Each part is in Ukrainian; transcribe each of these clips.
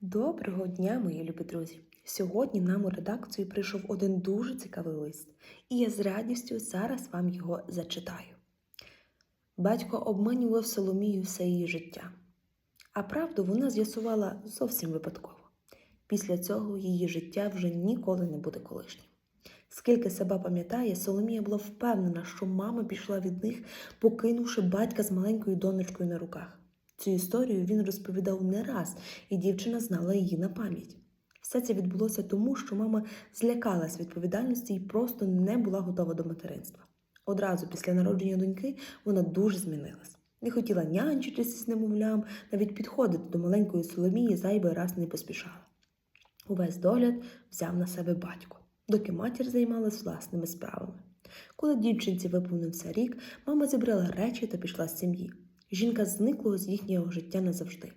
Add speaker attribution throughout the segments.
Speaker 1: Доброго дня, мої любі друзі! Сьогодні нам у редакцію прийшов один дуже цікавий лист, і я з радістю зараз вам його зачитаю. Батько обманював Соломію все її життя, а правду вона з'ясувала зовсім випадково. Після цього її життя вже ніколи не буде колишнім. Скільки себе пам'ятає, Соломія була впевнена, що мама пішла від них, покинувши батька з маленькою донечкою на руках. Цю історію він розповідав не раз, і дівчина знала її на пам'ять. Все це відбулося тому, що мама злякалась відповідальності і просто не була готова до материнства. Одразу після народження доньки вона дуже змінилась. Не хотіла нянчитися з немовлям, навіть підходити до маленької Соломії зайвий раз не поспішала. Увесь догляд взяв на себе батько, доки матір займалась власними справами. Коли дівчинці виповнився рік, мама зібрала речі та пішла з сім'ї. Жінка зникла з їхнього життя назавжди.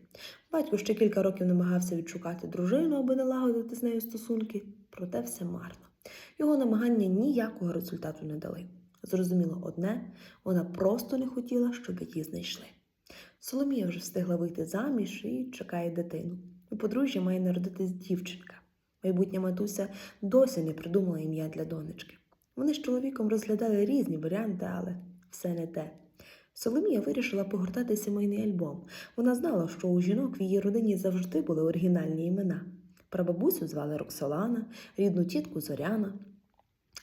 Speaker 1: Батько ще кілька років намагався відшукати дружину, аби налагодити з нею стосунки, проте все марно. Його намагання ніякого результату не дали. Зрозуміло одне, вона просто не хотіла, щоб її знайшли. Соломія вже встигла вийти заміж і чекає дитину. У подружжя має народитись дівчинка. Майбутня матуся досі не придумала ім'я для донечки. Вони з чоловіком розглядали різні варіанти, але все не те. Соломія вирішила погортати сімейний альбом. Вона знала, що у жінок в її родині завжди були оригінальні імена. Прабабусю звали Роксолана, рідну тітку Зоряна.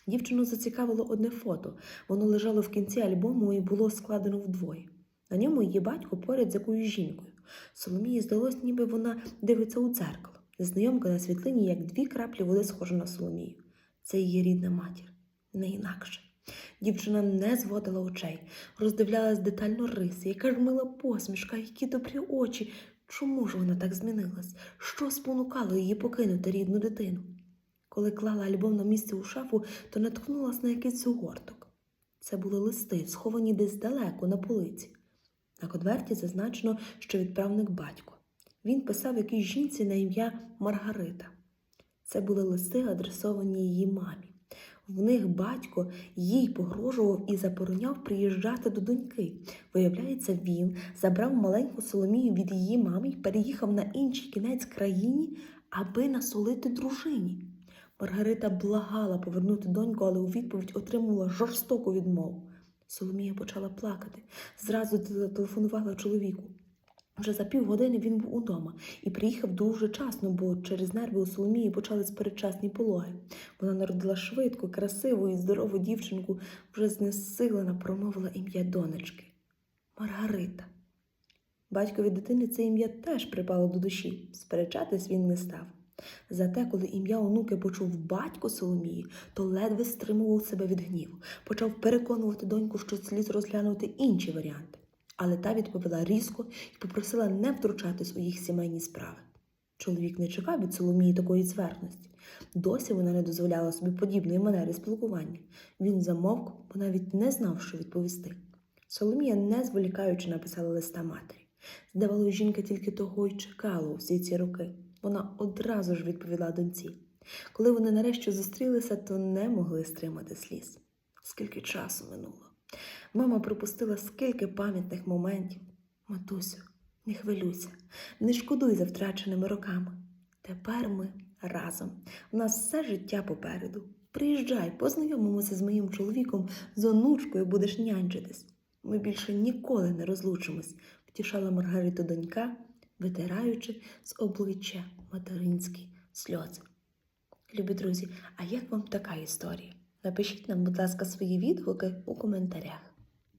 Speaker 1: Дівчину зацікавило одне фото. Воно лежало в кінці альбому і було складено вдвоє. На ньому її батько поряд з якоюсь жінкою. Соломії здалось, ніби вона дивиться у дзеркало. Незнайомка на світлині, як дві краплі води, схожа на Соломію. Це її рідна матір, не інакше. Дівчина не зводила очей, роздивлялась детально риси, яка ж мила посмішка, які добрі очі. Чому ж вона так змінилась? Що спонукало її покинути рідну дитину? Коли клала альбом на місце у шафу, то наткнулась на якийсь згорток. Це були листи, сховані десь далеко на полиці. На конверті зазначено, що відправник батько. Він писав якійсь жінці на ім'я Маргарита. Це були листи, адресовані її мамі. В них батько їй погрожував і забороняв приїжджати до доньки. Виявляється, він забрав маленьку Соломію від її мами і переїхав на інший кінець країни, аби насолити дружині. Маргарита благала повернути доньку, але у відповідь отримала жорстоку відмову. Соломія почала плакати, зразу зателефонувала чоловіку. Вже за півгодини він був удома і приїхав дуже вчасно, бо через нерви у Соломії почались передчасні пологи. Вона народила швидко, красиву і здорову дівчинку, вже знесилена промовила ім'я донечки Маргарита. Батькові дитини це ім'я теж припало до душі. Сперечатись він не став. Зате, коли ім'я онуки почув батько Соломії, то ледве стримував себе від гніву, почав переконувати доньку, що слід розглянути інші варіанти. Але та відповіла різко і попросила не втручатись у їх сімейні справи. Чоловік не чекав від Соломії такої зверхності. Досі вона не дозволяла собі подібної манери спілкування. Він замовк, бо навіть не знав, що відповісти. Соломія, не зволікаючи, написала листа матері. Здавалося, жінка тільки того й чекала усі ці роки. Вона одразу ж відповіла доньці. Коли вони нарешті зустрілися, то не могли стримати сліз. Скільки часу минуло. Мама пропустила скільки пам'ятних моментів. Матусю, не хвилюйся, не шкодуй за втраченими роками. Тепер ми разом. У нас все життя попереду. Приїжджай, познайомимося з моїм чоловіком, з онучкою будеш нянчитись. Ми більше ніколи не розлучимось, втішала Маргарита донька, витираючи з обличчя материнські сльози. Любі друзі, а як вам така історія? Напишіть нам, будь ласка, свої відгуки у коментарях.